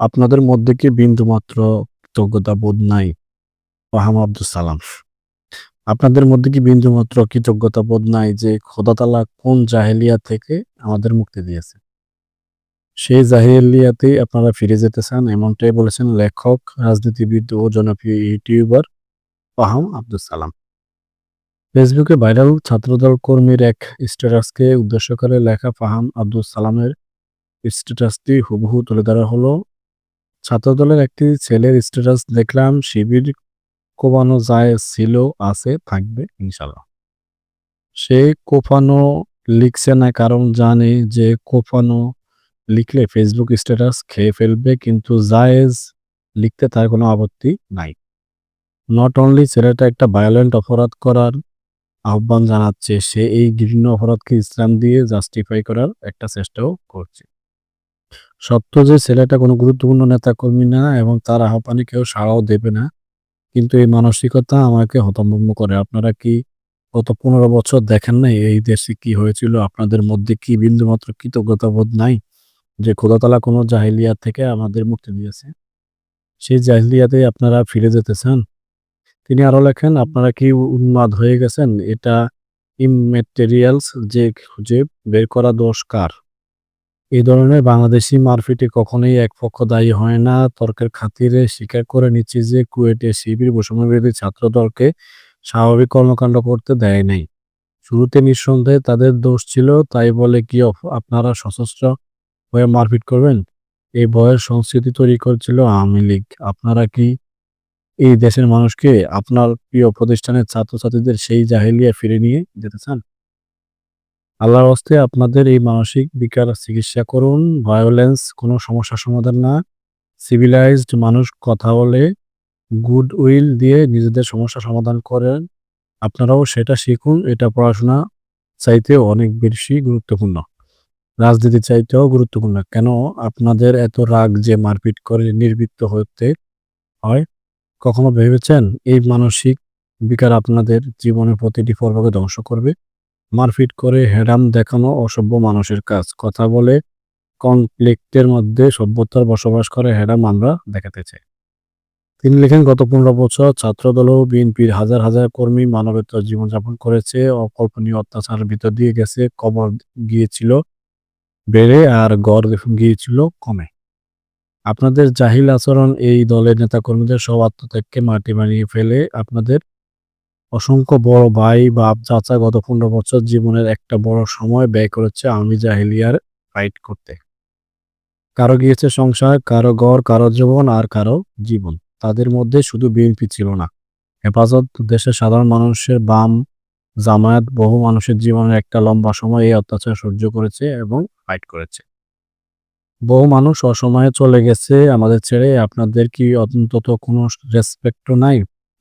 আপনাদের মধ্যে কি বিন্দুমাত্র কৃতজ্ঞতা বোধ নাই? ফাহাম আব্দুস সালাম। আপনাদের মধ্যে কি বিন্দুমাত্র কৃতজ্ঞতা বোধ নাই যে খোদা তাআলা কোন জাহেলিয়া থেকে আমাদের মুক্তি দিয়েছে? সেই জাহেলিয়াতেই আপনারা ফিরে যেতে চান এমনটাই বলেছেন লেখক, রাজনীতিবিদ ও জনপ্রিয় ইউটিউবার ফাহাম আব্দুস সালাম। ফেসবুকে ভাইরাল ছাত্রদল কর্মীর এক স্ট্যাটাসকে উদ্দেশ্য করে লেখা ফাহাম আব্দুস সালামের স্ট্যাটাসটি হুবহু তুলে ধরা হলো ছাত্রদলের একটি ছেলের স্ট্যাটাস দেখলাম, শিবির কোপানো যায় ছিল, আছে, থাকবে ইনশাল্লাহ সে কোপানো লিখছে না, কারণ জানে যে কোপানো লিখলে ফেসবুক স্ট্যাটাস খেয়ে ফেলবে, কিন্তু জায়েজ লিখতে তার কোনো আপত্তি নাই। নট অনলি ছেলেটা একটা ভায়োলেন্ট অপরাধ করার আহ্বান জানাচ্ছে, সে এই ঘৃণ্য অপরাধকে ইসলাম দিয়ে জাস্টিফাই করার একটা চেষ্টাও করছে। সত্য যে ছেলেটা কোনো গুরুত্বপূর্ণ নেতাকর্মী না এবং তার আহ্বানে কেউ সাড়াও দেবে না, কিন্তু এই মানসিকতা আমাকে হতভম্ব করে। আপনারা কি গত পনেরো বছর দেখেন নাই এই দেশে কি হয়েছিল? আপনাদের মধ্যে কি বিন্দুমাত্র কৃতজ্ঞতা বোধ নাই যে খোদাতলা কোনো জাহিলিয়া থেকে আমাদের মুক্তি দিয়েছে? সেই জাহিলিয়াতে আপনারা ফিরে যেতে চান? তিনি আরও লেখেন, আপনারা কি উন্মাদ হয়ে গেছেন? এটা ইমমেটেরিয়ালস যে খুঁজে বের করা দোষ কার? এই ধরনের বাংলাদেশি মারপিটে কখনোই এক পক্ষ দায়ী হয় না। তর্কের খাতিরে স্বীকার করে নিচ্ছে যে কুয়েটে শিবির বৈষম্যবিরোধী ছাত্র দলকে স্বাভাবিক কর্মকাণ্ড করতে দেয় নাই। শুরুতে নিঃসন্দেহে তাদের দোষ ছিল, তাই বলে কি আপনারা সশস্ত্র হয়ে মারপিট করবেন? এই ভয়ের সংস্কৃতি তৈরি করেছিল আওয়ামী লীগ। আপনারা কি এই দেশের মানুষকে আপনার প্রিয় প্রতিষ্ঠানের ছাত্রছাত্রীদের সেই জাহেলিয়া ফিরে নিয়ে যেতে চান? আল্লাহর হস্তে আপনাদের এই মানসিক বিকার চিকিৎসা করুন। ভায়োলেন্স কোনো সমস্যার সমাধান না। সিভিলাইজড মানুষ কথা বলে গুড উইল দিয়ে নিজেদের সমস্যা সমাধান করেন। আপনারাও সেটা শিখুন, এটা পড়াশোনা চাইতেও অনেক বেশি গুরুত্বপূর্ণ। রাজনীতি চাইতেও গুরুত্বপূর্ণ। কেন? আপনাদের এত রাগ যে মারপিট করে নির্বৃত্ত হতে হয়। কখনো ভেবেছেন এই মানসিক বিকার আপনাদের জীবনের প্রতিটি পর্বকে ধ্বংস করবে? মারপিট করে হেরাম দেখানো অসভ্য মানুষের কাজ। কথা বলে কনফ্লিক্টের মধ্যে সভ্যতার বসবাস করে হেরাম আমরা দেখাতে চাই। তিনি লেখেন, গত পনেরো বছর ছাত্রদল বিএনপির হাজার হাজার কর্মী মানবেতর জীবনযাপন করেছে। অকল্পনীয় অত্যাচারের ভিতর দিয়ে গেছে, কবর গিয়েছিল বেড়ে আর গড় গিয়েছিল কমে। আপনাদের জাহিল আচরণ এই দলের নেতাকর্মীদের সব আত্মত্যাগকে মাটি বানিয়ে ফেলে। আপনাদের অসংখ্য বড় ভাই, বাপ, চাচা গত পনেরো বছর জীবনের একটা বড় সময় ব্যয় করেছে আমি জাহিলিয়ার ফাইট করতে। কারও গিয়েছে সংসার, কারও ঘর, কারও জীবন আর কারও জীবন। তাদের মধ্যে শুধু বিএনপি ছিল না। হেফাজত দেশের সাধারণ মানুষের বাম জামায়াত বহু মানুষের জীবনের একটা লম্বা সময় এই অত্যাচার সহ্য করেছে এবং ফাইট করেছে। বহু মানুষ অসময়ে চলে গেছে আমাদের ছেড়ে। আপনাদের কি অন্তত কোনো রেসপেক্টও নাই?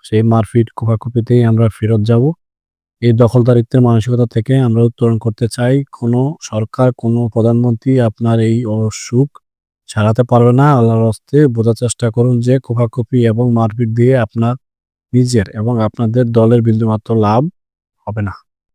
সেই মারপিট কুপাকুপিতেই আমরা ফেরত যাব। এই দখলদারিত্বের মানসিকতা থেকে আমরা উত্তরণ করতে চাই, কোনো সরকার, কোনো প্রধানমন্ত্রী আপনার এই অসুখ ছাড়াতে পারবে না। আল্লাহর হস্তে বোঝার চেষ্টা করুন যে কোপাকুপি এবং মারপিট দিয়ে আপনার নিজের এবং আপনাদের দলের বিন্দুমাত্র লাভ হবে না।